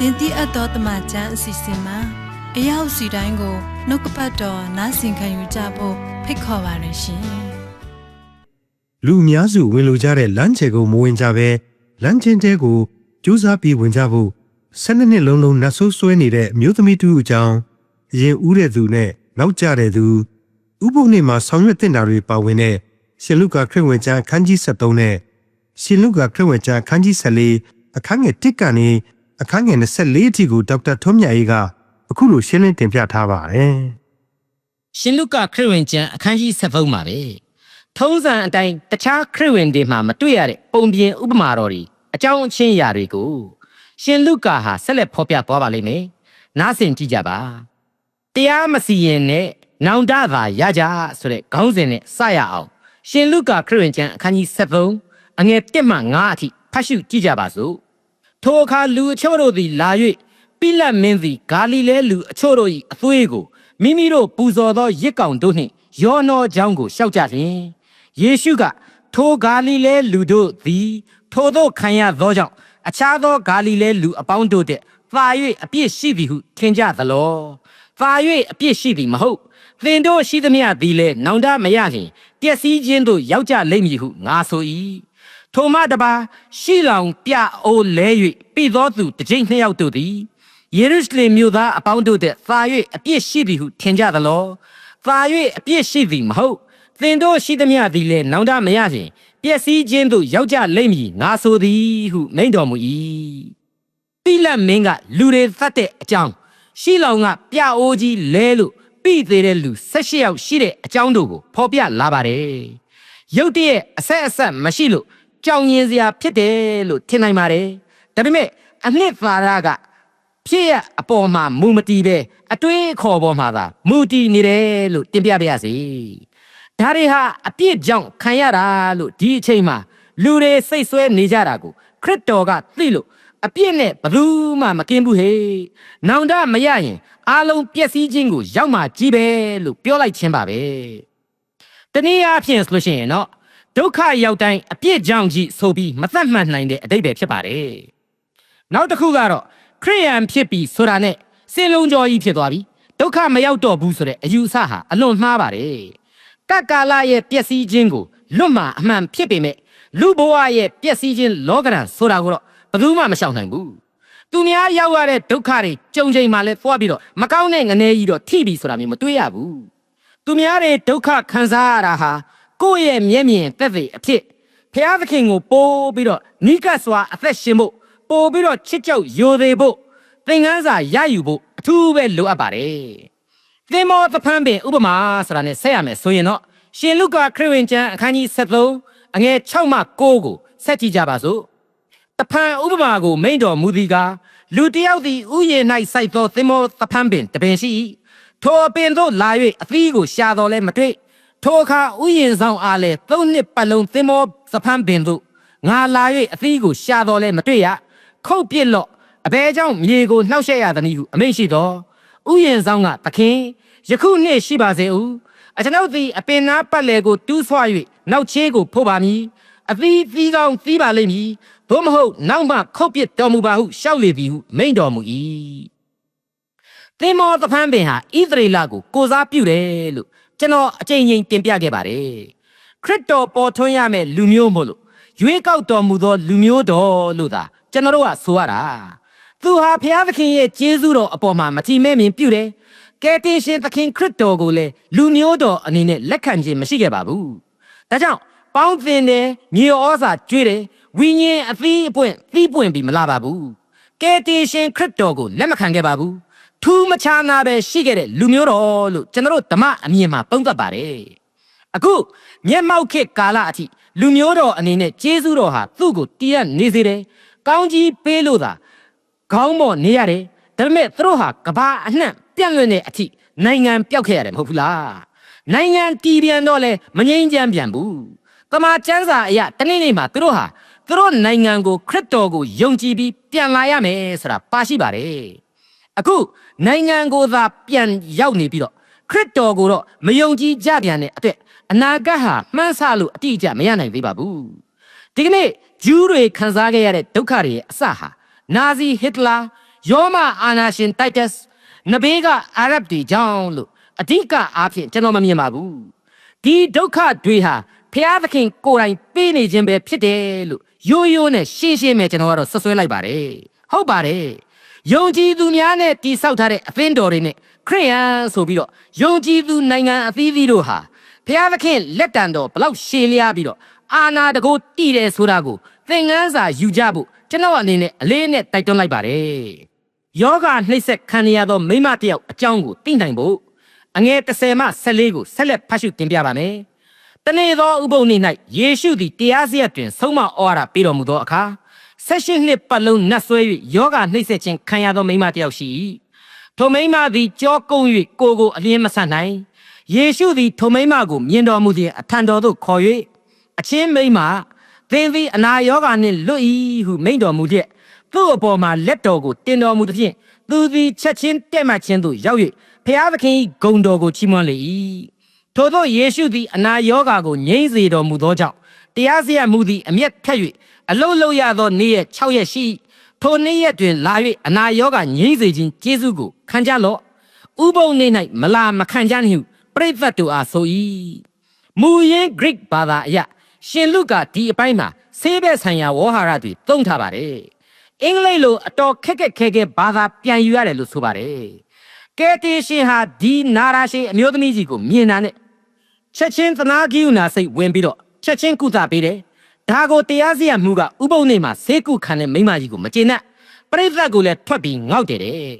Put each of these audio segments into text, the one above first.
တင်တိအပ်သောတမချန်းအစီအစဉ်မှာအရောက်စီတိုင်းကိုနှုတ်ကပတ်တော်နားဆင်ခံယူကြဖို့ဖိတ်ခေါ်ပါရရှင်လူအများစုဝင်လိုကြတဲ့လမ်းချေကိုမဝင်ကြဘဲလမ်းချင်းတဲကိုကြိုးစားပြီးဝင်ကြဖို့၁၂နှစ်လုံးလုံးနှဆိုးဆွဲနေတဲ့အမျိုးသမီးတူအကြောင်းအရင်ဦးတဲ့သူနဲ့နောက်ကျတဲ့သူဥပုပ်နေ့မှာဆောင်ရွက်တင်တာတွေပါဝင်တဲ့ရှင်လုကာခရစ်ဝင်ကျမ်းအခန်းကြီး73နဲ့ရှင်လုကာခရစ်ဝင်ကျမ်းအခန်းကြီး14အခန်းငယ်1ကနေ အခန်းငယ်24အထိကိုဒေါက်တာထွန်းမြတ်အေးကအခုလိုရှင်းလင်းတင်ပြထားပါတယ်ရှင်လုကာခရစ်ဝင်ကျမ်းအခန်းကြီး7ပုံမှာပဲထုံးစံအတိုင်းတခြားခရစ်ဝင်တွေမှာမတွေ့ရတဲ့ပုံပြင်ဥပမာတော်တွေအကြောင်းအချင်းအရာတွေကိုရှင်လုကာဟာဆက်လက်ဖော်ပြသွားပါလိမ့်မယ်နားဆင်ကြည့်ကြပါတရားမစီရင်နဲ့နောင်တသာရကြဆိုတဲ့ခေါင်းစဉ်နဲ့စရအောင် ရှင်လုကာခရစ်ဝင်ကျမ်းအခန်းကြီး7ပုံအငယ်1မှ9အထိဖတ်ရှုကြည့်ကြပါစို့ ထိုအခါလူအချို့တို့သည်လာ၍ပိလတ်မင်းသည်ဂါလိလဲလူအချို့တို့၏အသွေးကိုမိမိတို့ပူဇော်သောရစ်ကောင်တို့နှင့်ယောနောเจ้าကိုရှောက်ကြလျင်ယေရှုကထိုဂါလိလဲလူတို့သည်ထိုတို့ခံရသောကြောင့်အခြားသောဂါလိလဲလူအပေါင်းတို့တဲ့သာ၍အပြစ်ရှိသည်ဟုထင်ကြသလောသာ၍အပြစ်ရှိသည်မဟုတ်သင်တို့ရှိသမျှသည်လည်းနောင်တမရလျင်ပျက်စီးခြင်းသို့ရောက်ကြလိမ့်မည်ဟုငါဆို၏ ထိုမှတပါရှီလောင်ပြအိုးလဲ၍ပြီးသောသူတစ်ကြိမ်နှစ်ယောက်တို့သည်ယေရုရှလင်မြို့သားအပေါင်းတို့တဲ့သာ၍အပြစ်ရှိသည်ဟုထင်ကြသလောသာ၍အပြစ်ရှိသည်မဟုတ်သင်တို့ရှိသမျှသည်လည်းနောင်တမရလျင်ပျက်စီးခြင်းသို့ရောက်ကြလိမ့်မည်ငါဆိုသည်ဟုမိန့်တော်မူ၏ပိလတ်မင်းကလူတွေသတ်တဲ့အကြောင်းရှီလောင်ကပြအိုးကြီးလဲလို့ပြီးသေးတဲ့လူ၁၈ယောက်ရှိတဲ့အကြောင်းတို့ကိုဖော်ပြလာပါတယ်ရုတ်တရက်အဆက်အဆက်မရှိလို့ ကြောင်ရင်စရာဖြစ်တယ်လို့ထင်နိုင်ပါတယ်ဒါပေမဲ့အနှစ်သာရကဖြစ်ရအပေါ်မှာမူမတီပဲအတွေးအခေါ်ပေါ်မှာသာမူတီနေတယ်လို့တင်ပြပါရစေဒါတွေဟာအပြစ်ကြောင့်ခံရတာလို့ဒီအချိန်မှာလူတွေစိတ်ဆွဲနေကြတာကိုခရစ်တော်ကသိလို့အပြစ်နဲ့ဘယ်သူမှမကင်းဘူးဟေ့နောင်တမရရင်အားလုံးပျက်စီးခြင်းကိုရောက်မှကြီးပဲလို့ပြောလိုက်ခြင်းပါပဲတနည်းအားဖြင့်ဆိုလို့ရှိရင်တော့ ဒုက္ခရောက်တိုင်းအပြစ်ကြောင့်ကြီးဆိုပြီးမသတ်မှတ်နိုင်တဲ့အတိတ်ပဲဖြစ်ပါတယ်နောက်တစ်ခုကတော့ခရိယန်ဖြစ်ပြီးဆိုတာနဲ့စင်လုံးကြောကြီးဖြစ်သွားပြီဒုက္ခမရောက်တော့ဘူးဆိုတဲ့အယူအဆဟာအလွန်မှားပါတယ်ကကကာလရဲ့ပျက်စီးခြင်းကိုလွတ်မှအမှန်ဖြစ်ပေမဲ့လူဘဝရဲ့ပျက်စီးခြင်းလောကရန်ဆိုတာကိုတော့ဘယ်သူမှမရှောင်နိုင်ဘူးသူများရောက်ရတဲ့ဒုက္ခတွေကြုံချိန်မှလည်းသွားပြီးတော့မကောင်းတဲ့ငနေကြီးတော့ထိပြီဆိုတာမျိုးမတွေ့ရဘူးသူများတွေဒုက္ခခံစားရတာဟာ ကိုယ့်ရဲ့မျက်မြင်သက်သေအဖြစ်ဖျားသခင်ကိုပိုးပြီးတော့နိကစွာအသက်ရှင်ဖို့ပို့ပြီးတော့ချစ်ကြောက်ယိုသေးဖို့သင်ခန်းစာရယူဖို့အထူးပဲလိုအပ်ပါတယ်သင်မောသဖန်းပင်ဥပမာဆိုတာနဲ့ဆက်ရမယ်ဆိုရင်တော့ရှင်လုကာခရစ်ဝင်ကျမ်းအခန်းကြီး73အငယ်6မှ9ကိုဆက်ကြည့်ကြပါစို့တဖန်ဥပမာကိုမိန့်တော်မူသည်ကားလူတစ်ယောက်သည်ဥယျာဉ်၌စိုက်သောသင်မောသဖန်းပင်တပင်ရှိ၏ထိုအပင်သို့လာ၍အသီးကိုရှာတော်လဲမတွေ့ ထိုအခါဥယျာဉ်ဆောင်အားလဲသုံးနှစ်ပတ်လုံးသင်မောသဖန်းပင်သို့ငါလာ၍အသီးကိုရှာတော်လဲမတွေ့ရခုတ်ပြစ်လော့အဘဲကြောင့်မြေကိုနှောက်ယှက်ရသည်ဟုအမိန့်ရှိတော်ဥယျာဉ်ဆောင်ကသခင်ယခုနှစ်ရှိပါစေဦးအကျွန်ုပ်သည်အပင်နာပတ်လေကိုတူးဆွ၍နောက်ချေးကိုဖို့ပါမည်အသီးသီးကောင်းသီးပါလိမ့်မည်သို့မဟုတ်နောက်မှခုတ်ပစ်တော်မူပါဟုရှောက်လေပြီဟုမိန့်တော်မူ၏သင်မောသဖန်းပင်ဟာဣသရေလကိုကိုစားပြုတယ်လို့ ကျွန်တော်အကြိမ်ကြိမ်တင်ပြခဲ့ပါတယ်ခရစ်တော်ပေါ်ထွန်းရမယ့်လူမျိုးမို့လို့ရွေးကောက်တော်မူသောလူမျိုးတော်လို့သာကျွန်တော်တို့ကဆိုရတာသူဟာဘုရားသခင်ရဲ့ကျေးဇူးတော်အပေါ်မှာမထီမဲ့မြင်ပြုတယ်ကယ်တင်ရှင်သခင်ခရစ်တော်ကိုလည်းလူမျိုးတော်အနေနဲ့လက်ခံခြင်းမရှိခဲ့ပါဘူးဒါကြောင့်ပေါင်းသင်တယ်မြေဩဇာကျွေးတယ်ဝိညာဉ်အသီးအပွင့်သီးပွင့်ပြီးမလာပါဘူးကယ်တင်ရှင်ခရစ်တော်ကိုလက်မခံခဲ့ပါဘူး ထူးမခြားနာပဲရှိခဲ့တဲ့လူမျိုးတော်လို့ကျွန်တော်တို့ဓမ္မအမြင်မှာသုံးသပ်ပါတယ်အခုမျက်မှောက်ခေတ်ကာလအထိလူမျိုးတော်အနေနဲ့ကျေးဇူးတော်ဟာသူ့ကိုတည်ရနေစေတယ်ကောင်းကြီးပေးလို့သာခေါင်းပေါ်နေရတယ်ဒါပေမဲ့သူတို့ဟာကဘာအနှံ့ပြန့်လွင့်တဲ့အထိနိုင်ငံပျောက်ခဲ့ရတယ်မဟုတ်ဘူးလားနိုင်ငံတည်ပြန်တော့လဲမငြိမ်းချမ်းပြန်ဘူးတမန်ကျမ်းစာအရတနေ့နေ့မှာသူတို့ဟာသူတို့နိုင်ငံကိုခရစ်တော်ကိုယုံကြည်ပြီးပြန်လာရမယ်ဆိုတာပါရှိပါတယ် အခုနိုင်ငံကိုသာပြန်ရောက်နေပြီးတော့ခရစ်တော်ကိုတော့မယုံကြည်ကြပြန်တဲ့အတွက်အနာဂတ်ဟာမှန်းဆလို့အတိအကျမရနိုင်သေးပါဘူးဒီကနေ့ဂျူးတွေခံစားခဲ့ရတဲ့ဒုက္ခတွေရဲ့အစဟာနာဇီဟစ်တလာယောမအာနာရှင်တိုက်တက်စ်နဘေးကအာရပ်တွေကြောင့်လို့အဓိကအားဖြင့်ကျွန်တော်မမြင်ပါဘူးဒီဒုက္ခတွေဟာဖျားသခင်ကိုယ်တိုင်ပေးနေခြင်းပဲဖြစ်တယ်လို့ရိုးရိုးနဲ့ရှင်းရှင်းပဲကျွန်တော်ကတော့ဆွဆွဲလိုက်ပါတယ်ဟုတ်ပါတယ် ယုံကြည်သူများနဲ့တိဆောက်ထားတဲ့အသင်းတော်တွေနဲ့ခရိယန်ဆိုပြီးတော့ယုံကြည်သူနိုင်ငံအသီးသီးတို့ဟာဖျားသခင်လက်တံတော်ဘလောက်ရှည်လျားပြီးတော့အာနာတကိုတည်တယ်ဆိုတာကိုသင်ခန်းစာယူကြဖို့ကျွန်တော်အနေနဲ့အလေးနဲ့တိုက်တွန်းလိုက်ပါတယ်ယောဂနှိမ့်ဆက်ခံရသောမိမတစ်ယောက်အကြောင်းကိုသိနိုင်ဖို့အငယ်30မှ14ကိုဆက်လက်ဖတ်ရှုတင်ပြပါမယ်တနေ့သောဥပုံနေ့၌ယေရှုသည်တရားစရက်တွင်ဆုံးမဩဝါဒပေးတော်မူသောအခါ ဆက်ရှိနှစ်ပတ်လုံးနတ်ဆွဲ၍ယောဂနှိမ့်ဆက်ခြင်းခံရသောမိမတစ်ယောက်ရှိ၏ထိုမိမသည်ကြောကုန်း၍ကိုယ်ကိုအလင်းမဆန်နိုင်ယေရှုသည်ထိုမိမကိုမြင်တော်မူသည်အထံတော်သို့ခေါ်၍အချင်းမိမသင်သည်အနာယောဂနှင့်လွတ်၏ဟုမိန့်တော်မူလျက်သူ့အပေါ်မှာလက်တော်ကိုတင်တော်မူသဖြင့်သူသည်ချက်ချင်းတက်မှတ်ခြင်းသို့ရောက်၍ဖျားသခင်၏ဂုဏ်တော်ကိုချီးမွမ်းလေ၏ထို့သောယေရှုသည်အနာယောဂါကိုငြိမ့်စေတော်မူသောကြောင့်တရားစရမှုသည်အမျက်ထက်၍ အလုံးလုံးရသောနေ့ရက်6ရက်ရှိထိုနေ့ရက်တွင်လာ၍အနာယောဂါငြိမ့်စေခြင်းကျေးဇူးကိုခံကြလော့ဥပုံနေ့၌မလာမခံကြနှင့်ဟုပရိသတ်တို့အားဆို၏မူရင်း Greek ဘာသာအရရှင်လုကာဒီအပိုင်းမှာဆေးဘက်ဆိုင်ရာဝေါ်ဟာရတွေသုံးထားပါတယ်အင်္ဂလိပ်လိုအတော်ခက်ခက်ခဲခဲဘာသာပြန်ယူရတယ်လို့ဆိုပါတယ်ကယ်တင်ရှင်ဟာဒီနာရာရှိအမျိုးသမီးကြီးကိုမြင်တာနဲ့ချက်ချင်းသနာကိယူနာစိတ်ဝင်ပြီးတော့ချက်ချင်းကုသပေးတယ် ဒါကိုတရားစီရမှုကဥပုံနေမှာဆေးကုခံတဲ့မိန်းမကြီးကိုမကျေနပ်ပရိသတ်ကိုလည်းထွက်ပြီးငေါက်တယ်တဲ့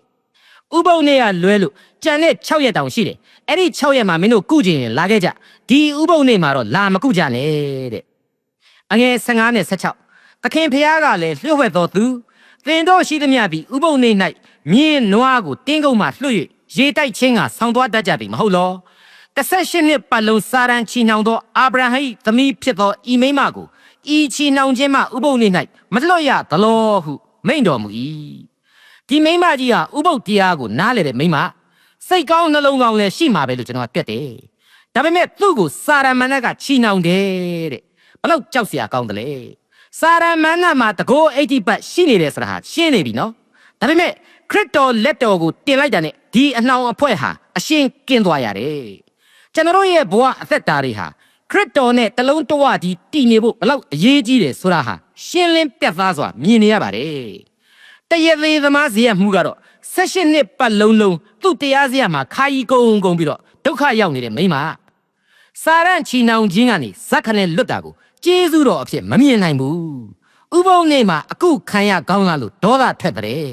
ဥပုံနေကလွဲလို့ကြံတဲ့6ရက်တောင်ရှိတယ်အဲ့ဒီ6ရက်မှာမင်းတို့ကုကျင်ရင်လာခဲ့ကြဒီဥပုံနေမှာတော့လာမကုကြနဲ့တဲ့အငယ်15နဲ့16သခင်ဖျားကလည်းလျှို့ဝှက်တော်သူသင်တို့ရှိသမျှသည်ဥပုံနေ၌မြင်းနွားကိုတင်းကုန်းမှလွှတ်၍ရေတိုက်ချင်းကဆောင်းသွားတတ်ကြသည်မဟုတ်လော18နှစ်ပတ်လုံးစာရန်ချီနှောင်သောအာဗြဟိသမီးဖြစ်သောဤမိန်းမကို ဤချီနှောင်ခြင်းမှဥပုံနေ၌မလွတ်ရသလောဟုမိန့်တော်မူ၏ဒီမိန်းမကြီးဟာဥပုပ်တရားကိုနားလေတဲ့မိန်းမစိတ်ကောင်းနှလုံးကောင်းလည်းရှိမှာပဲလို့ကျွန်တော်ကတွက်တယ်ဒါပေမဲ့သူ့ကိုစာရမဏေကချီနှောင်တယ်တဲ့ဘလောက်ကြောက်စရာကောင်းတယ်လေစာရမဏေမှာတကော80ပတ်ရှိနေတယ်ဆိုတာဟာရှင်းနေပြီနော်ဒါပေမဲ့ခရစ်တော်လက်တော်ကိုတင်လိုက်တာနဲ့ဒီအနှောင်အဖွဲ့ဟာအရှင်းကင်းသွားရတယ်ကျွန်တော်ရဲ့ဘဝအသက်တာတွေဟာ ခရစ်တော်နဲ့တလုံးတဝတည်းတည်နေဖို့ဘလောက်အရေးကြီးတယ်ဆိုတာဟာရှင်းလင်းပြတ်သားစွာမြင်နေရပါတယ်တရသေးသမားဇေယျမှုကတော့၁၈နှစ်ပတ်လုံးလုံးသူ့တရားစရာမှာခါကြီးကုန်းကုန်းပြီးတော့ဒုက္ခရောက်နေတဲ့မိန်းမစာရန်ချီနောင်ခြင်းကနေဇက်ခနဲ့လွတ်တာကိုကျေးဇူးတော်အဖြစ်မမြင်နိုင်ဘူးဥပုံနေမှာအခုခံရကောင်းလာလို့ဒေါသထွက်တဲ့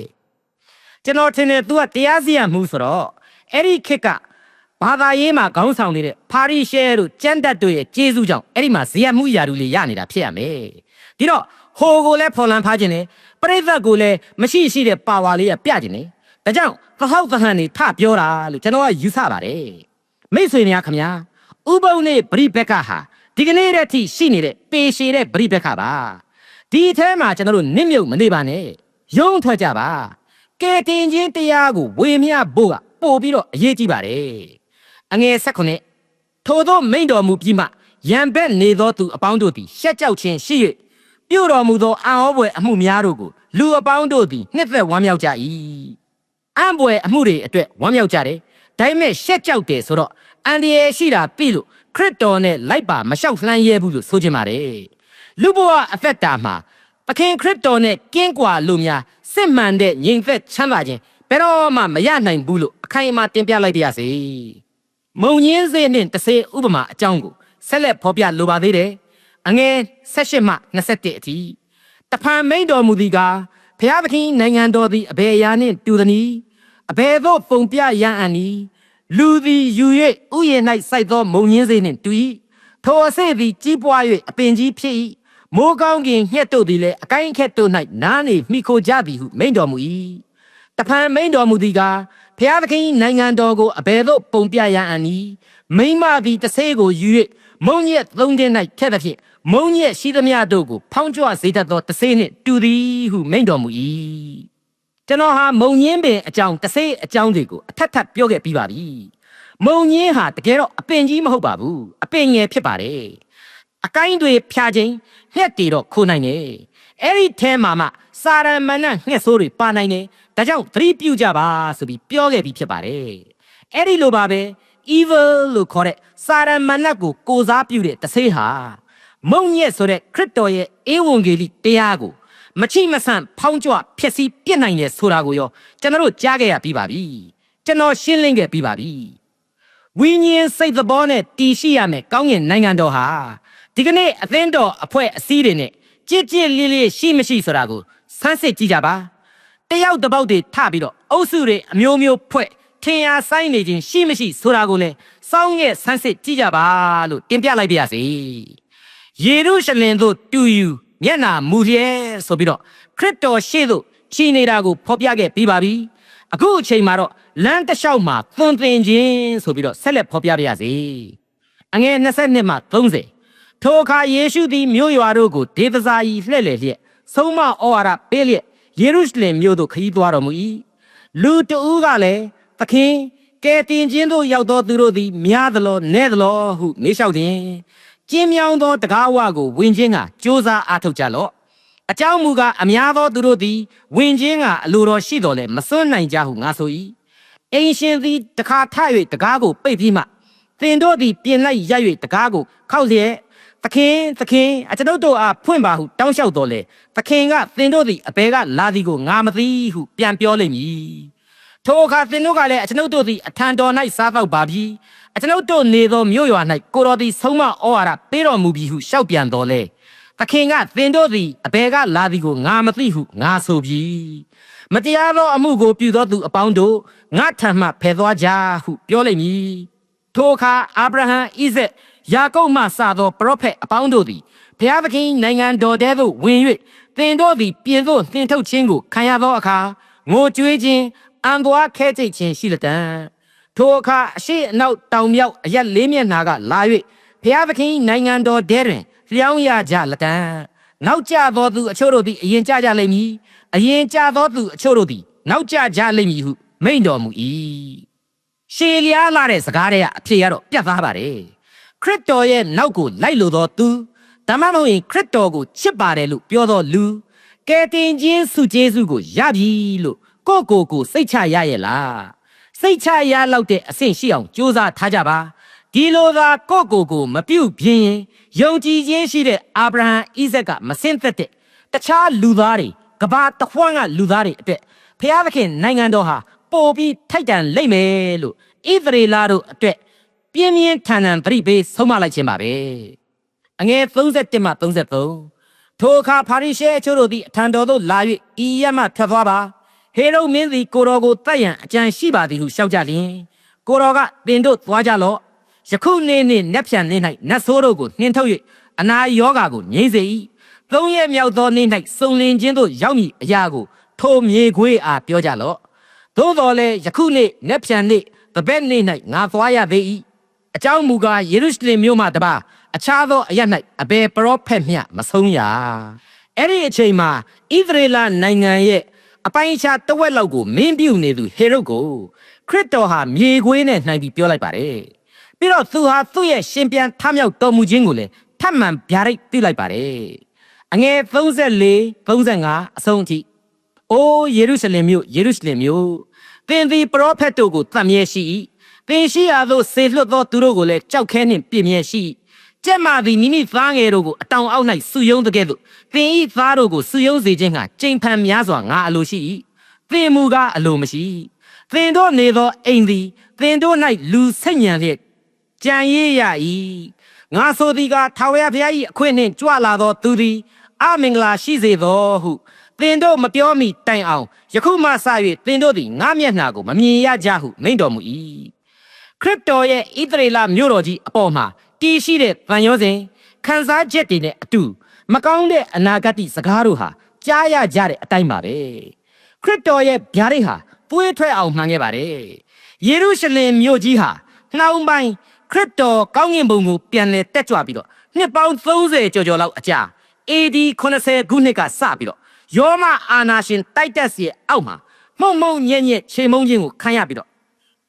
ကျွန်တော်ထင်တယ် तू ကတရားစရာမှုဆိုတော့အဲ့ဒီခေတ်က ဘာသာရေးမှာခေါင်းဆောင်နေတဲ့ဖာရိရှဲတို့ကျမ်းတတ်တို့ရဲ့ကျေးဇူးကြောင့်အဲ့ဒီမှာဇေယျမှုရာထူးလေးရနေတာဖြစ်ရမယ်ဒီတော့ဟိုကိုလည်းဖော်လန်ဖားခြင်းနဲ့ပရိသတ်ကိုလည်းမရှိရှိတဲ့ပါဝါလေးကပြခြင်းနဲ့ဒါကြောင့်သဟောက်သဟန်နေထပြောတာလို့ကျွန်တော်ကယူဆပါတယ်မိတ်ဆွေများခင်ဗျာဥပုံနဲ့ဗရိဘက်ကဟာဒီကနေ့တည်းထိရှိနေတဲ့ပေရှည်တဲ့ဗရိဘက်ကပါဒီအထဲမှာကျွန်တော်တို့နစ်မြုပ်မနေပါနဲ့ရုံးထွက်ကြပါကဲတင်ချင်းတရားကိုဝေမျှဖို့ကပို့ပြီးတော့အရေးကြီးပါတယ် အငယ်၁၉ထို့သောမိန့်တော်မူပြီးမှရံဘက်နေသောသူအပေါင်းတို့သည်ရှက်ကြောက်ခြင်းရှိ၍ပြုတော်မူသောအာဟောပွဲအမှုများတို့ကိုလူအပေါင်းတို့သည်နှစ်သက်ဝမ်းမြောက်ကြ၏အံ့ဘွယ်အမှုတွေအတွက်ဝမ်းမြောက်ကြတယ်ဒါပေမဲ့ရှက်ကြောက်တယ်ဆိုတော့အန်ဒီယေရှိတာပြီလို့ခရစ်တော်နဲ့လိုက်ပါမလျှောက်လှမ်းရဲဘူးလို့ဆိုချင်ပါတယ်လူဘဝအသက်တာမှာသခင်ခရစ်တော်နဲ့ကင်းကွာလို့များစစ်မှန်တဲ့ငြိမ်သက်ချမ်းသာခြင်းဘယ်တော့မှမရနိုင်ဘူးလို့အခိုင်အမာတင်ပြလိုက်ပါရစေ မုံညင်းစေနှင့်တဆေဥပမာအကြောင်းကိုဆက်လက်ဖော်ပြလိုပါသေးတယ်အငယ်16မှ21အထိတဖန်မိန်တော်မူသည်ကားဖျားသခင်နိုင်ငံတော်သည်အဘယ်အရာနှင့်တူသနည်းအဘယ်သို့ပုံပြရန်အန်ဤလူသည်ယူ၍ဥယျာဉ်၌စိုက်သောမုံညင်းစေနှင့်တူ၏ထိုအဆင့်သည်ကြီးပွား၍အပင်ကြီးဖြစ်၏မိုးကောင်းကင်ညှက်တို့သည်လည်းအကိုင်းခက်တို့၌နားနေမိခိုကြသည်ဟုမိန်တော်မူ၏တဖန်မိန်တော်မူသည်ကား ဖျားသခင်နိုင်ငံတော်ကိုအဘယ်သို့ပုံပြရန်အန်ဤမိမသည်တဆေးကိုယူ၍မုံညက်သုံးတင်း၌ထက်သဖြင့်မုံညက်ရှိသမျှတို့ကိုဖောင်းကြွစေတတ်သောတဆေးနှင့်တူသည်ဟုမိန့်တော်မူ၏ကျွန်တော်ဟာမုံညင်းပင်အကြောင်းတဆေးအကြောင်းတွေကိုအထက်ထပ်ပြောခဲ့ပြီးပါပြီမုံညင်းဟာတကယ်တော့အပင်ကြီးမဟုတ်ပါဘူးအပင်ငယ်ဖြစ်ပါတယ်အကိုင်းတွေဖြာခြင်းညက်တီတော့ခိုးနိုင်တယ်အဲ့ဒီထဲမှာမှစာရမဏေငှက်ဆိုးတွေပါနိုင်တယ် ဒါကြောင့်သတိပြုကြပါဆိုပြီးပြောခဲ့ပြီးဖြစ်ပါတယ်အဲ့ဒီလိုပါပဲ evil လို့ခေါ်တဲ့စာရမဏေကိုကိုစားပြုတဲ့တဆေးဟာမုံညက်ဆိုတဲ့ခရစ်တော်ရဲ့ဧဝံဂေလိတရားကိုမချိမဆန့်ဖောင်းကြွဖျက်ဆီးပြစ်နိုင်တယ်ဆိုတာကိုရောကျွန်တော်တို့ကြားခဲ့ရပြီးပါပြီကျွန်တော်ရှင်းလင်းခဲ့ပြီးပါပြီဝိညာဉ်စိတ်သဘောနဲ့တည်ရှိရမယ်ကောင်းကင်နိုင်ငံတော်ဟာဒီကနေ့အသင်းတော်အဖွဲ့အစည်းတွေနဲ့ကြစ်ကြစ်လေးလေးရှိမရှိဆိုတာကိုစမ်းစစ်ကြည့်ကြပါ တယောက်တစ်ပေါက်တွေထပြီးတော့အုပ်စုတွေအမျိုးမျိုးဖွဲ့ထင်ရှားဆိုင်နေခြင်းရှိမရှိဆိုတာကိုလည်းစောင်းရဲ့စမ်းစစ်ကြည့်ကြပါလို့တင်ပြလိုက်ပါရစေယေရုရှလင်သို့တူယူမျက်နာမူရဲဆိုပြီးတော့ခရစ်တော်ရှေ့သို့ခြိနေတာကိုဖော်ပြခဲ့ပြီးပါပြီအခုအချိန်မှာတော့လမ်းတစ်လျှောက်မှာသွန်သင်ခြင်းဆိုပြီးတော့ဆက်လက်ဖော်ပြပါရစေအငယ်22မှ30ထိုအခါယေရှုသည်မြို့ရွာတို့ကိုဒေသစာဤလှည့်လည်လျက်ဆုံးမဩဝါဒပေးလျက် ယေရုရှလင်မြို့သို့ခရီးသွားတော်မူ၏လူတဦးကလည်းသခင်ကဲတင်ခြင်းတို့ရောက်သောသူတို့သည်များသလောနဲသလောဟုမေးလျှောက်သည်ကျင်းမြောင်းသောတကားဝကိုဝင်ခြင်းကကြိုးစားအားထုတ်ကြလော့အကြောင်းမူကားအများသောသူတို့သည်ဝင်ခြင်းကအလိုတော်ရှိတော်လဲမစွန့်နိုင်ကြဟုငါဆို၏အိမ်ရှင်သည်တခါထ၍တကားကိုပိတ်ပြီးမှသင်တို့သည်ပြင်လိုက်ရ၍တကားကိုခောက်လျက် သခင်သခင်အကျွန်ုပ်တို့အားဖွင့်ပါဟုတောင်းလျှောက်တော်လဲသခင်ကသင်တို့သည်အဘယ်ကလာသည်ကိုငါမသိဟုပြန်ပြောလိမ့်မည်ထိုအခါသင်တို့ကလည်းအကျွန်ုပ်တို့သည်အထံတော်၌စားတော့ပါပြီအကျွန်ုပ်တို့နေသောမြို့ရွာ၌ကိုတော်သည်ဆုံးမဩဝါဒပေးတော်မူပြီဟုရှောက်ပြန်တော်လဲသခင်ကသင်တို့သည်အဘယ်ကလာသည်ကိုငါမသိဟုငါဆိုပြီမတရားသောအမှုကိုပြုသောသူအပေါင်းတို့ငါထံမှဖယ်သွားကြဟုပြောလိမ့်မည်ထိုအခါအာဗြဟံဣဇက် ယာကုပ်မှစသောပရောဖက်အပေါင်းတို့သည်ဘုရားသခင်နိုင်ငံတော်ထဲသို့ဝင်၍သင်တို့သည်ပြင်သို့နှင်ထုတ်ခြင်းကိုခံရသောအခါငိုကြွေးခြင်းအံသွားခဲကြိတ်ခြင်းရှိလတံထိုအခါအရှိအနောက်တောင်မြောက်အရက်လေးမျက်နှာကလာ၍ဘုရားသခင်နိုင်ငံတော်ထဲတွင်လျောင်းရကြလတံနောက်ကျသောသူအချို့တို့သည်အရင်ကျကြလိမ့်မည်အရင်ကျသောသူအချို့တို့သည်နောက်ကျကြလိမ့်မည်ဟုမိန့်တော်မူ၏ရှေလျားလာတဲ့စကားတွေကအဖြေကတော့ပြတ်သားပါတယ် ခရစ်တော်ရဲ့နောက်ကိုလိုက်လို့သောသူဒါမှမဟုတ်ရင်ခရစ်တော်ကိုချစ်ပါတယ်လို့ပြောသောလူကယ်တင်ခြင်းစုကျေးဇူးကိုရပြီလို့ကိုယ့်ကိုယ်ကိုစိတ်ချရရဲ့လားစိတ်ချရလောက်တဲ့အဆင့်ရှိအောင်ကြိုးစားထားကြပါဒီလိုသာကိုယ့်ကိုယ်ကိုမပြုတ်ပြင်းရင်ယုံကြည်ခြင်းရှိတဲ့အာဗြဟံဣဇက်ကမဆင့်သက်တဲ့တခြားလူသားတွေကဘာတခွန်းကလူသားတွေအတွက်ဖျားသခင်နိုင်ငံတော်ဟာပို့ပြီးထိုက်တန်လိမ့်မယ်လို့ဣသရေလတို့အတွက် ပြင်းပြင်းထန်ထန်သတိပေးဆုံးမလိုက်ခြင်းပါပဲအငယ်31မှ33ထိုအခါဖာရိရှဲအချို့တို့သည်အထံတော်သို့လာ၍ဤရက်မှထွက်သွားပါဟေရုမင်းသည်ကိုတော်ကိုတတ်ရန်အကြံရှိပါသည်ဟုရှောက်ကြလျင်ကိုတော်ကသင်တို့သွားကြလော့ယခုနေ့နှင့်နက်ဖြန်နေ့၌နတ်ဆိုးတို့ကိုနှင်ထုတ်၍အနာယောဂါကိုငြိမ့်စေ၏သုံးရက်မြောက်သောနေ့၌စုံလင်ခြင်းသို့ရောက်မည်အရာကိုထိုမြေခွေးအားပြောကြလော့သို့တော်လည်းယခုနေ့နက်ဖြန်နေ့တပတ်နေ့၌ငါသွားရသေး၏ အကြောင်းမူကားယေရုရှလင်မြို့မှတပါအခြားသောအရ၌အဘယ်ပရောဖက်မျှမဆုံးရအဲ့ဒီအချိန်မှာဣသရေလနိုင်ငံရဲ့အပိုင်းအခြားတဝက်လောက်ကိုမင်းပြုတ်နေသူဟေရုကိုခရစ်တော်ဟာမြေခွေးနဲ့နှိုင်းပြီးပြောလိုက်ပါတယ်ပြီးတော့သူဟာသူ့ရဲ့ရှင်ပြန်ထမြောက်တော်မူခြင်းကိုလည်းထပ်မံဗျာဒိတ်ပြုလိုက်ပါတယ်အငယ်34 35အဆုံးအထိအိုးယေရုရှလင်မြို့ယေရုရှလင်မြို့သင်သည်ပရောဖက်တို့ကိုတတ်မြဲရှိ၏ သင်ရှိရာသို့ဆေလွတ်သောသူတို့ကိုလည်းကြောက်ခဲနှင့်ပြည့်မြဲရှိ၏ကျက်မာသည်မိမိသားငယ်တို့ကိုအတောင်အောက်၌စုယုံတကဲ့သို့သင်၏သားတို့ကိုစုယုံစေခြင်းကကြိမ်ဖန်များစွာငါအလိုရှိ၏သင်မူကားအလိုမရှိသင်တို့နေသောအိမ်သည်သင်တို့၌လူဆက်ညံလျက်ကြံရည်ရ၏ငါဆိုသည်ကထာဝရဘုရား၏အခွင့်နှင့်ကြွလာသောသူသည်အမင်္ဂလာရှိစေသောဟုသင်တို့မပြောမီတိုင်အောင်ယခုမှစ၍သင်တို့သည်ငါမျက်နှာကိုမမြင်ရကြဟုမိန့်တော်မူ၏ ခရစ်တော်ရဲ့ဣသရေလမြို့တော်ကြီးအပေါ်မှာတည်ရှိတဲ့ဗန်ရောစဉ်ခံစားချက်တွေနဲ့အတူမကောင်းတဲ့အနာဂတ်စကားတို့ဟာကြားရကြတဲ့အတိုင်းပါပဲခရစ်တော်ရဲ့ဗျာဒိတ်ဟာပွေးထွက်အောင်မှန်ခဲ့ပါတယ်ယေရုရှလင်မြို့ကြီးဟာနှောင်းပိုင်းခရစ်တော်ကောင်းကင်ဘုံကိုပြန်လဲတက်ကြွပြီးတော့နှစ်ပေါင်း30ကျော်ကျော်လောက်အကြာ AD 80ခုနှစ်ကစပြီးတော့ယောမအာနာရှင်တိုက်တက်စီရဲ့အောက်မှာမှုံမှုံညံ့ညက်ချိန်မုံခြင်းကိုခံရပြီးတော့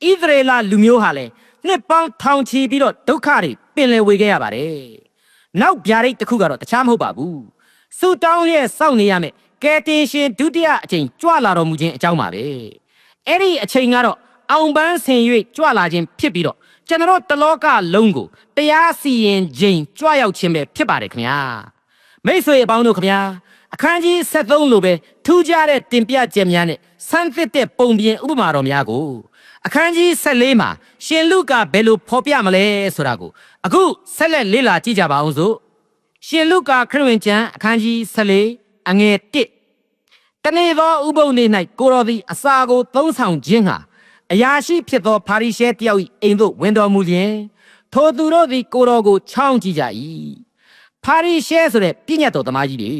ဣသရေလလူမျိုးဟာလည်းနှစ်ပေါင်းထောင်ချီပြီးတော့ဒုက္ခတွေပင်လယ်ဝေခဲ့ရပါတယ်။နောက်ဗျာဒိတ်တစ်ခုကတော့တခြားမဟုတ်ပါဘူး။စူတောင်းရဲ့စောင့်နေရမယ်ကယ်တင်ရှင်ဒုတိယအချိန်ကြွလာတော်မူခြင်းအကြောင်းပါပဲအဲ့ဒီအချိန်ကတော့အောင်ပန်းဆင်၍ကြွလာခြင်းဖြစ်ပြီးတော့ကျွန်တော်တို့တလောကလုံးကိုတရားစီရင်ခြင်းကြွရောက်ခြင်းပဲဖြစ်ပါတယ်ခင်ဗျာမိတ်ဆွေအပေါင်းတို့ခင်ဗျာအခန်းကြီး73လိုပဲထူးခြားတဲ့တင်ပြချက်များနဲ့ဆန်းသစ်တဲ့ပုံပြင်ဥပမာတော်များကို အခန်းကြီး14မှာရှင်လုကဘယ်လိုဖော်ပြမလဲဆိုတာကိုအခုဆက်လက်လေ့လာကြည့်ကြပါအောင်စို့ရှင်လုကာခရစ်ဝင်ကျမ်းအခန်းကြီး14အငယ်1တနေ့သောဥပုပ်နေ့၌ကိုတော်သည်အစာကိုသုံးဆောင်ခြင်းဟာအရာရှိဖြစ်သောဖာရိရှဲတယောက်၏အိမ်သို့ဝင်တော်မူလျင်ထိုသူတို့သည်ကိုတော်ကိုချောင်းကြည့်ကြ၏ဖာရိရှဲဆိုတဲ့ပြည့်ညတ်တော်သမားကြီးတွေ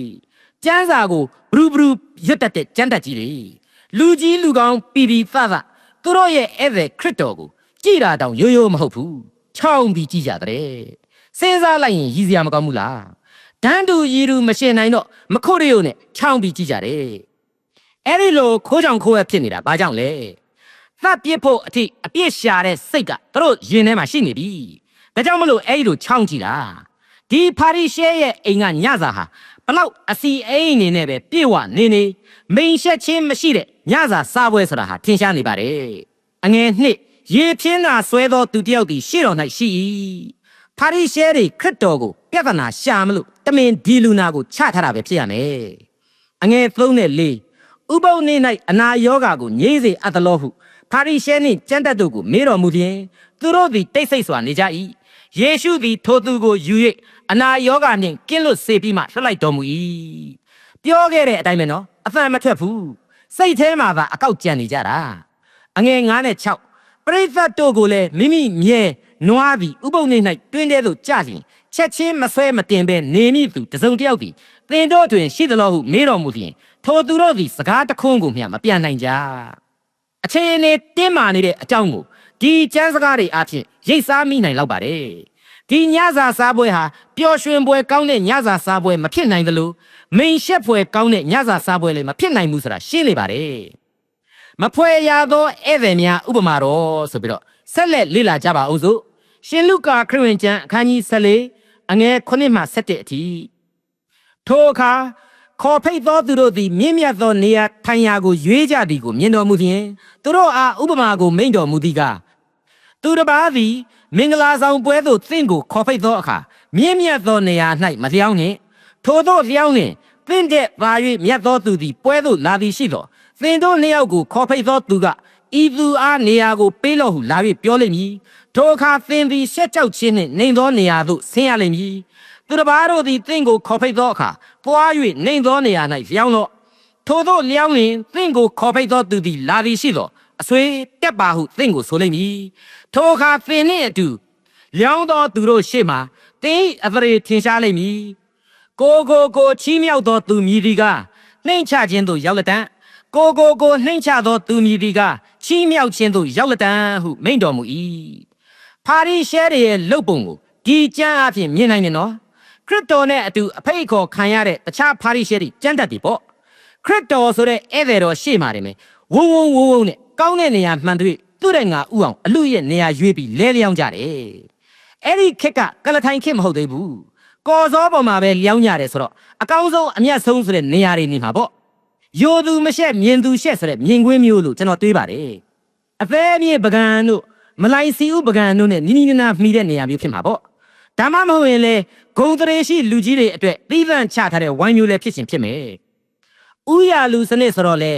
ကျမ်းစာကိုဘရူဘရူရွတ်တတ်တဲ့ကျမ်းတက်ကြီးတွေလူကြီးလူကောင်းပီပီသသ သူတို့ရဲ့ဧည့်သည်ခရစ်တော်ကိုကြည်တာတောင်ရိုးရိုးမဟုတ်ဘူးချောင်းပြီးကြည့်ကြတဲ့စဉ်းစားလိုက်ရင်ရည်စရာမကောင်းဘူးလားဒန်းတူရီတူမရှင်နိုင်တော့မခုတ်ရရုံနဲ့ချောင်းပြီးကြည့်ကြတယ်အဲ့ဒီလိုခိုးကြောင်ခိုးရဖြစ်နေတာဘာကြောင့်လဲသတ်ပြစ်ဖို့အထိအပြစ်ရှာတဲ့စိတ်ကသူတို့ရင်ထဲမှာရှိနေပြီဒါကြောင့်မလို့အဲ့ဒီလိုချောင်းကြည့်တာဒီဖာရိရှဲရဲ့အိမ်ကညစာဟာ ဘလောက်အစီအိမ်နေနဲ့ပဲပြည့်ဝနေနေမိန်ရှက်ချင်းမရှိတဲ့ညစာစားပွဲဆိုတာဟာထင်ရှားနေပါတယ်အငယ်နှစ်ရေပြင်းသာဆွဲသောသူတစ်ယောက်ဒီရှေ့တော်၌ရှိ၏ဖာရိရှဲတွေခရစ်တော်ကိုပြဿနာရှာမလို့တမင်ဒီလူနာကိုချထားတာပဲဖြစ်ရမယ်အငယ်သုံးနဲ့လေးဥပုပ်နေ၌အနာယောဂါကိုငြိမ့်စေအပ်သလိုဟုဖာရိရှဲနှင့်ကျမ်းတတ်တို့ကိုမေးတော်မူလျင်သူတို့သည်တိတ်ဆိတ်စွာနေကြ၏ယေရှုသည်ထိုသူကိုယူ၍ အနာယောဂါနှင့်ကင်းလွတ်စေပြီးမှလှလိုက်တော်မူ၏ပြောခဲ့တဲ့အတိုင်းပဲနော်အသံမထွက်ဘူးစိတ်ထဲမှာသာအကောက်ကြံနေကြတာအငယ်9နဲ့6ပရိသတ်တို့ကိုလည်းမိမိမြဲနွားပြီးဥပုံနေ၌တွင်းထဲသို့ကြလျင်ချက်ချင်းမဆွဲမတင်ပဲနေမိသူတစုံတစ်ယောက်သည်သင်တို့တွင်ရှိသလိုဟုမေးတော်မူလျင်ထိုသူတို့သည်စကားတခွန်းကိုမျှမပြန်နိုင်ကြအချိန်နဲ့တင်းမာနေတဲ့အကြောင်းကိုဒီကျမ်းစကားတွေအဖြစ်ရိတ်စားမိနိုင်လောက်ပါတယ် ဒီညစာစားပွဲဟာပျော်ရွှင်ပွဲကောင်းတဲ့ညစာစားပွဲမဖြစ်နိုင်သလိုမိန်ရှက်ပွဲကောင်းတဲ့ညစာစားပွဲလည်းမဖြစ်နိုင်ဘူးဆိုတာရှင်းနေပါတယ်မဖွဲရသောဧည့်သည်များဥပမာတော်ဆိုပြီးတော့ဆက်လက်လေ့လာကြပါအောင်စို့ရှင်လုကာခရစ်ဝင်ကျမ်းအခန်းကြီး14အငယ်9မှ17အထိထိုအခါခေါ်ဖိတ်သောသူတို့သည်မြင့်မြတ်သောနေရာထိုင်ရာကိုရွေးကြသည်ကိုမြင်တော်မူလျင်သူတို့အားဥပမာကိုမိန့်တော်မူသည်ကားသူတစ်ပါးသည် မင်္ဂလာဆောင်ပွဲသို့သင်ကိုခေါ်ဖိတ်သောအခါမြင့်မြတ်သောနေရာ၌မလျောင်းနှင့်ထိုသို့လျောင်းနှင့်သင်တဲ့ပါ၍မြတ်သောသူသည်ပွဲသို့လာသည်ရှိသောသင်တို့နှစ်ယောက်ကိုခေါ်ဖိတ်သောသူကဤသူအားနေရာကိုပေးလို့ဟုလာ၍ပြောလိမ့်မည်ထိုအခါသင်သည်ရှက်ကြောက်ခြင်းနှင့်နှိမ်သောနေရာသို့ဆင်းရလိမ့်မည်သူတစ်ပါးတို့သည်သင်ကိုခေါ်ဖိတ်သောအခါပွား၍နှိမ်သောနေရာ၌လျောင်းလော့ထို့သောလျောင်းလင်သင်ကိုခေါ်ဖိတ်သောသူသည်လာသည်ရှိသော အဆွေတက်ပါဟုသင်ကိုဆိုလိမ့်မည်ထိုအခါသင်နှင့်အတူလျောင်းသောသူတို့ရှေ့မှသင်၏အသရေထင်ရှားလိမ့်မည်ကိုကိုကိုချီးမြှောက်သောသူမြည်သည်ကနှိမ့်ချခြင်းသို့ရောက်လက်တံကိုကိုကိုနှိမ့်ချသောသူမြည်သည်ကချီးမြှောက်ခြင်းသို့ရောက်လက်တံဟုမိန့်တော်မူ၏ဖာရိရှဲတွေရဲ့လုပ်ပုံကိုဒီကျမ်းအဖြစ်မြင်နိုင်တယ်နော်ခရစ်တော်နဲ့အတူအဖိတ်ခေါ်ခံရတဲ့တခြားဖာရိရှဲတွေကျမ်းတတ်တယ်ပေါ့ခရစ်တော်ဆိုတဲ့ဧည့်သည်တော်ရှေ့မှာတယ်မယ်ဝုံဝုံဝုံဝုံနဲ့ ကောင်းတဲ့နေရာမှန်တွေ့သူ့တဲ့ငါဥအောင်အလူရဲ့နေရာရွေးပြီးလဲလျောင်းကြတယ်အဲ့ဒီခက်ကကလထိုင်ခက်မဟုတ်သေးဘူးကော်စောပေါ်မှာပဲလျောင်းကြတယ်ဆိုတော့အကောင်းဆုံးအမျက်ဆုံးဆိုတဲ့နေရာတွေနေမှာပေါ့ယိုသူမရှက်မြင်သူရှက်ဆိုတဲ့မြင်ကွင်းမျိုးလို့ကျွန်တော်တွေးပါတယ်အသေးမြေပကံတို့မလိုက်စီဥပကံတို့နဲ့နီးနီးနားနားမှီတဲ့နေရာမျိုးဖြစ်မှာပေါ့ဒါမှမဟုတ်ရင်လေဂုံတရေရှိလူကြီးတွေအတွက်သီးသန့်ချထားတဲ့ဝိုင်းမျိုးလည်းဖြစ်ရှင်ဖြစ်မယ်ဥရလူစနစ်ဆိုတော့လေ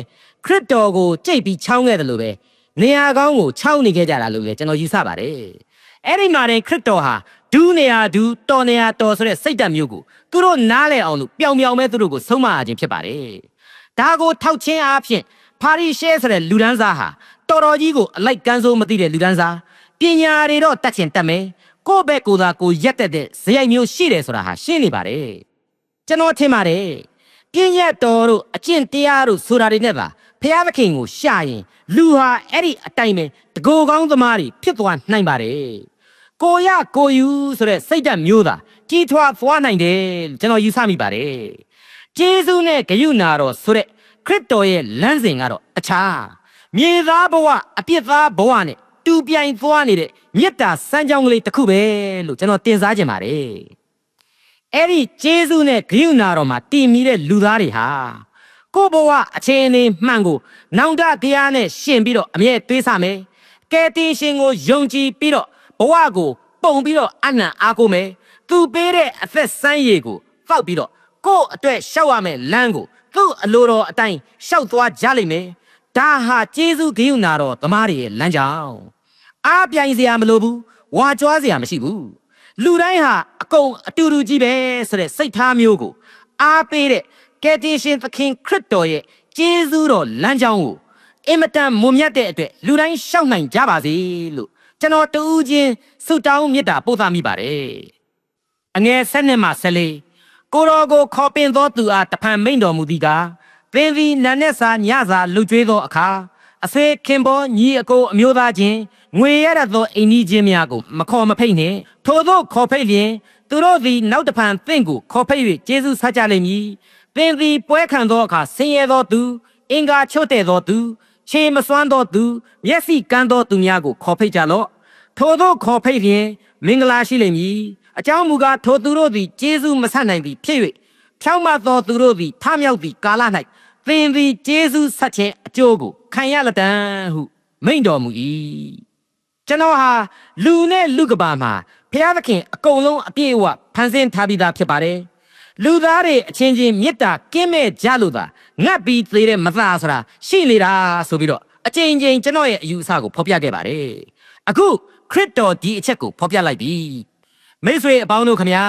ခရစ်တော်ကိုကြိတ်ပြီးချောင်းခဲ့တယ်လို့ပဲနေရာကောင်းကိုချောင်းနေခဲ့ကြတာလို့လေကျွန်တော်ယူဆပါတယ်အဲ့ဒီမှာတင်ခရစ်တော်ဟာဒူးနေရာဒူးတော်နေရာတော်ဆိုတဲ့စိတ်ဓာတ်မျိုးကိုသူတို့နားလဲအောင်လို့ပျောင်ပျောင်မဲ့သူတို့ကိုဆုံးမခြင်းဖြစ်ပါတယ်ဒါကိုထောက်ချင်းအားဖြင့်ဖာရိရှဲဆိုတဲ့လူဒန်းစားဟာတော်တော်ကြီးကိုအလိုက်ကန်းစိုးမသိတဲ့လူဒန်းစားပညာတွေတော့တတ်ချင်တတ်မယ်ကိုယ့်ဘက်ကိုယ်သာကိုယ်ရက်တက်တဲ့ဇယိုက်မျိုးရှိတယ်ဆိုတာဟာရှင်းနေပါတယ်ကျွန်တော်ထင်ပါတယ်ပြင်းရက်တော်တို့အကျင့်တရားတို့ဆိုတာတွေနဲ့ပါ ဖျားသခင်ကိုရှာရင်လူဟာအဲ့ဒီအတိုင်းပဲတကိုယ်ကောင်းသမားတွေဖြစ်သွားနိုင်ပါတယ်ကိုရကိုယူဆိုတဲ့စိတ်ဓာတ်မျိုးသာကြီးထွားသွားနိုင်တယ်လို့ကျွန်တော်ယူဆမိပါတယ်ဂျေဇုနဲ့ဂယုနာတော်ဆိုတဲ့ခရစ်တော်ရဲ့လမ်းစဉ်ကတော့အခြားမြေသားဘဝအပြစ်သားဘဝနဲ့တူပြိုင်သွားနေတဲ့မေတ္တာစမ်းကြောင်းကလေးတစ်ခုပဲလို့ကျွန်တော်တင်စားခြင်းပါတယ်အဲ့ဒီဂျေဇုနဲ့ဂိယူနာတော်မှာတည်မီတဲ့လူသားတွေဟာ ကိုဘဝအခြေအနေမှန်ကိုနောင်တတရားနဲ့ရှင်ပြီးတော့အမြဲတွေးဆမယ်ကဲတင်ရှင်ကိုယုံကြည်ပြီးတော့ဘဝကိုပုံပြီးတော့အနံ့အားကိုမယ်သူပေးတဲ့အသက်ဆန်းရည်ကိုဖောက်ပြီးတော့ကိုယ့်အတွက်ရှောက်ရမယ်လမ်းကိုသူ့အလိုတော်အတိုင်းရှောက်သွားကြလိမ့်မယ်ဒါဟာကျေးဇူးဂိယူနာတော်သမားတွေရဲ့လမ်းကြောင်းအားပြိုင်စရာမလိုဘူးဝါကြွားစရာမရှိဘူးလူတိုင်းဟာအကုန်အတူတူကြီးပဲဆိုတဲ့စိတ်ထားမျိုးကိုအားပေးတဲ့ ကယ်တင်ရှင်သခင်ခရစ်တော်ရဲ့ကျေးဇူးတော်လမ်းကြောင်းကိုအင်မတန်မွန်မြတ်တဲ့အတွက်လူတိုင်းရှောက်နိုင်ကြပါစေလို့ကျွန်တော်တူးချင်းဆုတောင်းမေတ္တာပို့သမိပါတယ်အငယ်ဆက်နှစ်မှဆက်လေးကိုတော်ကိုခေါ်ပင်သောသူအားတဖန်မိန်တော်မူသည်ကားသင်သည်နတ်နဲ့စာညစာလှုပ်ကြွေးသောအခါအဆွေခင်ပေါ်ညီအကိုအမျိုးသားချင်းငွေရတတ်သောအိမ်ကြီးချင်းများကိုမခေါ်မဖိတ်နှင့်ထို့သောခေါ်ဖိတ်လျင်သူတို့သည်နောက်တဖန်သင်ကိုခေါ်ဖိတ်၍ကျေးဇူးဆက်ကြလိမ့်မည် သင်သည်ပွဲခံသောအခါဆင်းရဲသောသူအင်္ဂါချို့တဲ့သောသူခြေမစွမ်းသောသူမျက်စိကန်းသောသူများကိုခေါ်ဖိတ်ကြလော့ထို့သောခေါ်ဖိတ်လျင်မင်္ဂလာရှိလိမ့်မည်အကြောင်းမူကားထိုသူတို့သည်ကျေးဇူးမဆက်နိုင်သည်ဖြစ်၍ဖြောင့်မတ်သောသူတို့သည်ထမြောက်သည့်ကာလ၌သင်သည်ကျေးဇူးဆက်ခြင်းအကျိုးကိုခံရလက်တံဟုမိန့်တော်မူ၏ကျွန်တော်ဟာလူနဲ့လူကဘာမှာဘုရားသခင်အကုန်လုံးအပြည့်အဝဖန်ဆင်းထားပြီးသားဖြစ်ပါတယ် လူသားတွေအချင်းချင်းမေတ္တာကင်းမဲ့ကြလို့သာငတ်ပြီးသေးတဲ့မသားဆိုတာရှိနေတာဆိုပြီးတော့အချိန်ချင်းကျွန်တော်ရဲ့အယူအဆကိုဖော်ပြခဲ့ပါတယ်အခုခရစ်တော်ဒီအချက်ကိုဖော်ပြလိုက်ပြီမိတ်ဆွေအပေါင်းတို့ခမညာ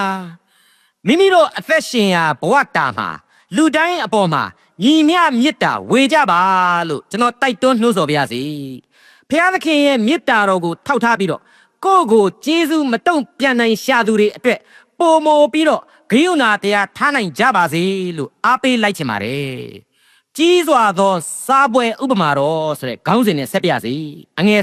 မိမိတို့အသက်ရှင်ရာဘဝတာမှာလူတိုင်းအပေါ်မှာညီမျှမေတ္တာဝေကြပါလို့ကျွန်တော်တိုက်တွန်းနှိုးဆော်ပါရစေဖျားသခင်ရဲ့မေတ္တာတော်ကိုထောက်ထားပြီးတော့ကိုယ့်ကိုကျေးဇူးမတုံ့ပြန်နိုင်ရှာသူတွေအတွက်ပိုမိုပြီးတော့ ဂိယုဏတရားထားနိုင်ကြပါစေလို့အားပေးလိုက်ချင်ပါတယ်ကြီးစွာသော စားပွဲဥပမာတော်ဆိုတဲ့ခေါင်းစဉ်နဲ့ဆက်ပြစီအငယ်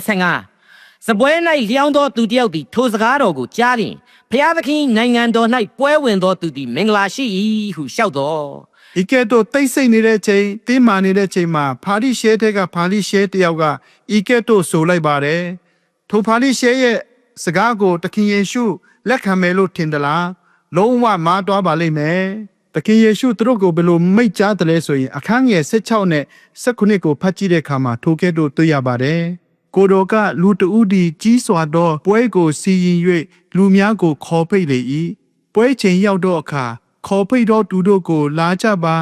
15စပွဲ၌လျောင်းသောသူတစ်ယောက်သည်ထိုစကားတော်ကိုကြားရင်ဖျားသခင်နိုင်ငံတော်၌ပွဲဝင်သောသူသည်မင်္ဂလာရှိ၏ဟုလျှောက်တော်ဤကဲ့သို့တိတ်ဆိတ်နေတဲ့ချိန်တင်းမာနေတဲ့ချိန်မှာဖာလိရှဲတဲ့ကဖာလိရှဲတယောက်ကဤကဲ့သို့ဆိုလိုက်ပါတယ်ထိုဖာလိရှဲရဲ့စကားကို တခင်ယေရှုလက်ခံမယ်လို့ထင်သလား လုံးဝမားသွားပါလိမ့်မယ်တခင်ယေရှုသူတို့ကိုဘယ်လိုမိတ်ကြားတယ်လဲဆိုရင်အခန်းငယ်16နဲ့19ကိုဖတ်ကြည့်တဲ့အခါမှာထိုကဲ့သို့တွေ့ရပါတယ်ကိုတော်ကလူတဦးဒီကြီးစွာသောပွဲကိုစီရင်၍လူများကိုခေါ်ဖိတ်လေ၏ပွဲချိန်ရောက်တော့အခါခေါ်ဖိတ်သောသူတို့ကို လာကြပါ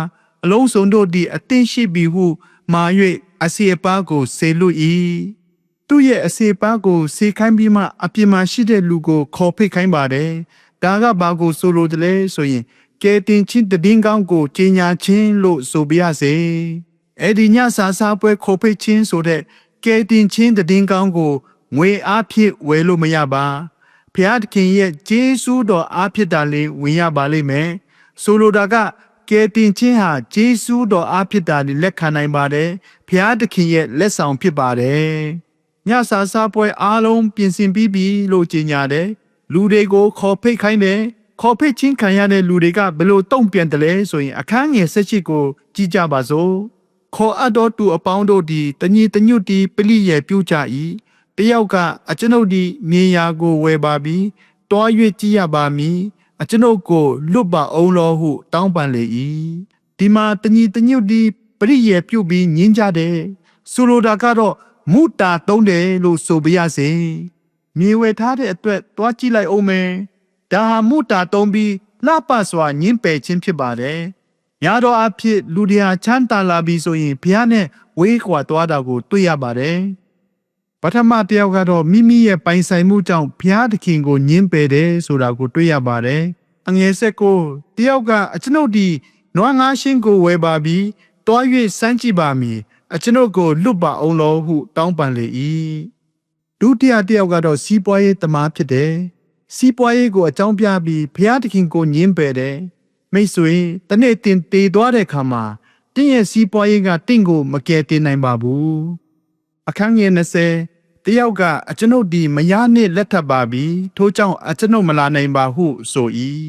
အလုံးစုံတို့သည်အသင့်ရှိပြီဟုမာ၍အစီအပါးကိုဆေလွတ်၏သူ့ရဲ့အစီအပါးကိုဆေခိုင်းပြီးမှအပြင်မှာရှိတဲ့လူကိုခေါ်ဖိတ်ခိုင်းပါတယ် ဒါကဘာကိုဆိုလိုတယ်လဲဆိုရင်ကဲတင်ချင်းတည်င်းကောင်းကိုကြီးညာချင်းလို့ဆိုပြရစေအဲ့ဒီညစာစားပွဲခေါ်ဖိတ်ချင်းဆိုတဲ့ကဲတင်ချင်းတည်င်းကောင်းကိုငွေအားဖြင့်ဝယ်လို့မရပါဖျားသခင်ရဲ့ဂျေဆူးတော်အားဖြင့်တာလေးဝင်ရပါလိမ့်မယ်ဆိုလိုတာကကဲတင်ချင်းဟာဂျေဆူးတော်အားဖြင့်တာလေးလက်ခံနိုင်ပါတယ်ဖျားသခင်ရဲ့လက်ဆောင်ဖြစ်ပါတယ်ညစာစားပွဲအားလုံးပြင်ဆင်ပြီးပြီလို့ကြေညာတယ် လူတွေကိုခေါ်ဖိတ်ခိုင်းတယ်ခေါ်ဖိတ်ချင်းခံရတဲ့လူတွေကဘယ်လိုတုံ့ပြန်တယ်လဲဆိုရင်အခန်းငယ်၁၈ကိုကြည့်ကြပါစို့ခေါ်အပ်တော်သူအပေါင်းတို့သည်တညီတညွတ်တီပလိရဲ့ပြုကြ၏တယောက်ကအကျွန်ုပ်ဒီမြေယာကိုဝယ်ပါပြီတွား၍ကြည့်ရပါမည်အကျွန်ုပ်ကိုလွတ်ပါအောင်လောဟု တောင်းပန်လေ၏ဒီမှာတညီတညွတ်တီပရိယေပြုတ်ပြီးညင်းကြတယ်ဆိုလိုတာကတော့မုတာတုံးတယ်လို့ဆိုပြရစေ မြေဝယ်ထားတဲ့အတွက်တွားကြည့်လိုက်အောင်မယ်ဒါဟာမုတာတုံးပြီးလှပစွာညင်းပယ်ခြင်းဖြစ်ပါတယ်ညာတော်အဖြစ်လူတွေဟာချမ်းသာလာပြီဆိုရင်ဘုရားနဲ့ဝေးကွာသွားတာကိုတွေ့ရပါတယ်ပထမတစ်ယောက်ကတော့မိမိရဲ့ပိုင်ဆိုင်မှုကြောင့်ဘုရားသခင်ကိုညှင်းပယ်တယ်ဆိုတာကိုတွေ့ရပါတယ်။အငယ်ဆက်ကိုတယောက်ကအကျွန်ုပ်ဒီနွားငါးရှင်းကိုဝယ်ပါပြီးတွား၍စမ်းကြည့်ပါမည်အကျွန်ုပ်ကိုလွတ်ပါအောင်လို့ဟုတောင်းပန်လေ၏ ဒုတိယတစ်ယောက်ကတော့စီးပွားရေးတမားဖြစ်တယ်။စီးပွားရေးကိုအကြောင်းပြပြီးဘုရားသခင်ကိုညှင်းပယ်တယ်။မိတ်ဆွေတနေ့တင်တည်သွားတဲ့အခါမှာတင့်ရဲ့စီးပွားရေးကတင့်ကိုမကယ်တင်နိုင်ပါဘူး။အခန်းငယ်20တယောက်ကအကျွန်ုပ်ဒီမယားနှင့်လက်ထပ်ပါပြီထို့ကြောင့်အကျွန်ုပ်မလာနိုင်ပါဟုဆို၏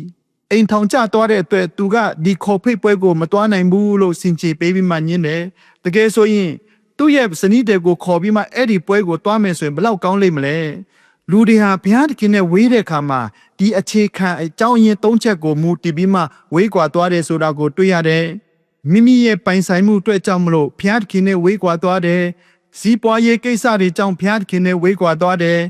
အိမ်ထောင်ကျသွားတဲ့အတွက်သူကဒီခေါ်ဖိတ်ပွဲကိုမသွားနိုင်ဘူးလို့စင်ချေပေးပြီးမှညင်းတယ်တကယ်ဆိုရင် သူ့ရဲ့ဇနီးတွေကိုခေါ်ပြီးမှအဲ့ဒီပွဲကိုသွားမယ်ဆိုရင်ဘယ်လောက်ကောင်းလိမ့်မလဲလူတွေဟာဘုရားသခင်နဲ့ဝေးတဲ့အခါမှာဒီအခြေခံအကြောင်းရင်းသုံးချက်ကိုမူတည်ပြီးမှဝေးကွာသွားတယ်ဆိုတာကိုတွေ့ရတယ်မိမိရဲ့ပိုင်ဆိုင်မှုအတွက်ကြောင့်မလို့ဖျားသခင်နဲ့ဝေးကွာသွားတယ်စီးပွားရေးကိစ္စတွေကြောင့်ဖျားသခင်နဲ့ဝေးကွာသွားတယ်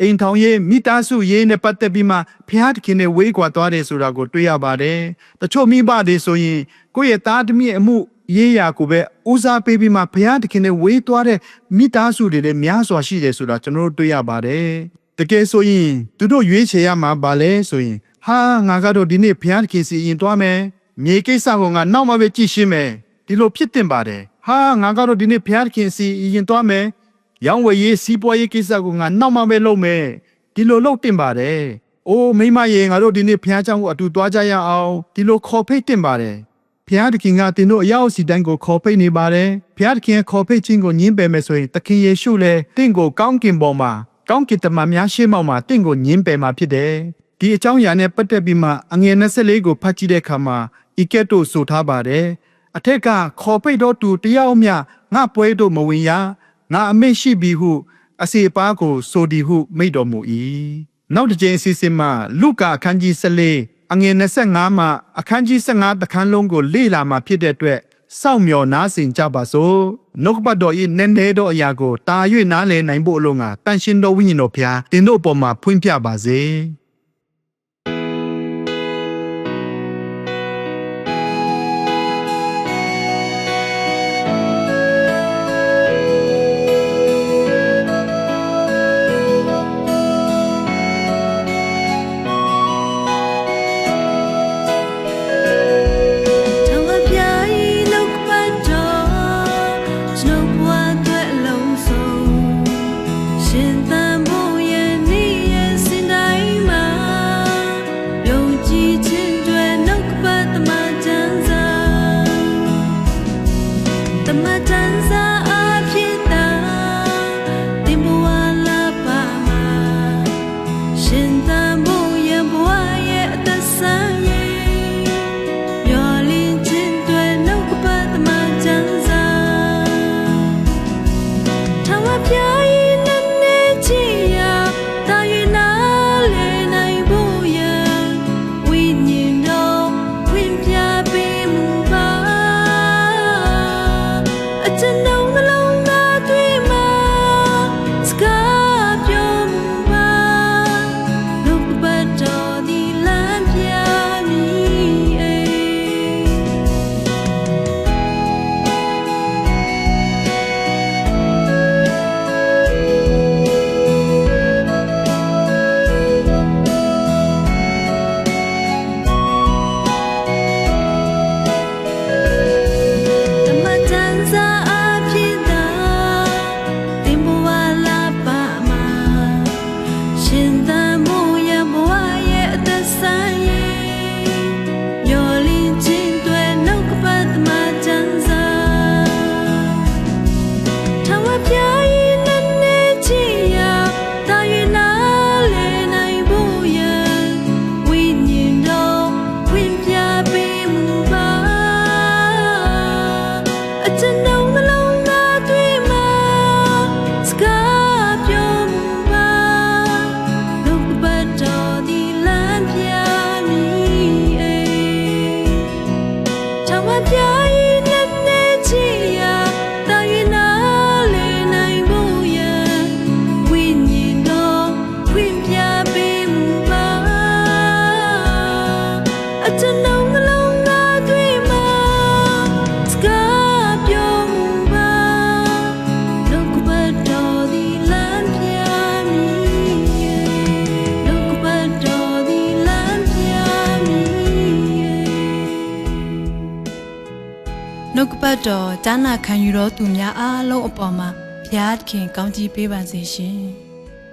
အိမ်ထောင်ရေးမိသားစုရေးနဲ့ပတ်သက်ပြီးမှဖျားသခင်နဲ့ဝေးကွာသွားတယ်ဆိုတာကိုတွေ့ရပါတယ်တချို့မိဘတွေဆိုရင်ကိုယ့်ရဲ့သားသမီးအမှု ရေးရာကိုပဲဦးစားပေးပြီးမှဘုရားသခင်နဲ့ဝေးသွားတဲ့မိသားစုတွေလည်းများစွာရှိတယ်ဆိုတာကျွန်တော်တို့တွေ့ရပါတယ်။တကယ်ဆိုရင်သူတို့ရွေးချယ်ရမှာပါလဲဆိုရင်ဟာငါကတော့ဒီနေ့ဘုရားသခင်စီရင်သွားမယ်။မြေကိစ္စကိုငါနောက်မှပဲကြည့်ရှင်းမယ်။ဒီလိုဖြစ်တင်ပါတယ်။ဟာငါကတော့ဒီနေ့ဘုရားသခင်စီရင်သွားမယ်။ရောင်းဝယ်ရေးစီးပွားရေးကိစ္စကိုငါနောက်မှပဲလုပ်မယ်။ဒီလိုလုပ်တင်ပါတယ်။အိုးမိမရေငါတို့ဒီနေ့ဘုရားကျောင်းကိုအတူသွားကြရအောင်ဒီလိုခေါ်ဖိတ်တင်ပါတယ်။ ဘုရားသခင်ကတင်တို့အရောက်စီတိုင်းကိုခေါ်ဖိတ်နေပါတယ်။ဘုရားသခင်ရဲ့ခေါ်ဖိတ်ခြင်းကိုညှင်းပယ်မယ်ဆိုရင်သခင်ယေရှုလည်းတင့်ကိုကောင်းကင်ပေါ်မှာကောင်းကင်တမန်များရှေ့မှောက်မှာတင့်ကိုညှင်းပယ်မှာဖြစ်တယ်။ဒီအကြောင်းအရာနဲ့ပတ်သက်ပြီးမှအငယ်24ကိုဖတ်ကြည့်တဲ့အခါမှာဤကဲ့သို့ဆိုထားပါတယ်။အထက်ကခေါ်ဖိတ်တော်သူတယောက်မျှငါပွဲတို့မဝင်ရငါအမိတ်ရှိပြီဟုအစီအပါးကိုဆိုဒီဟုမိန့်တော်မူ၏နောက်တစ်ကြိမ်အစီအစဉ်မှာလုကာအခန်းကြီး14 အငယ်25မှာအခန်းကြီး15တခန်းလုံးကိုလေ့လာမှာဖြစ်တဲ့အတွက်စောင့်မျှော်နားဆင်ကြပါစို့နှုတ်ကပတ်တော်၏နည်းနည်းသောအရာကိုတာ၍နားလည်နိုင်ဖို့အလို့ငါတန်ရှင်တော်ဝိညာဉ်တော်ဖျားတင်တို့အပေါ်မှာဖွင့်ပြပါစေ တ်ကပတ်တော်ဈာနာခံယူတော်သူများအားလုံးအပေါ်မှာဘုရားသခင်ကောင်းချီးပေးပါစေရှင်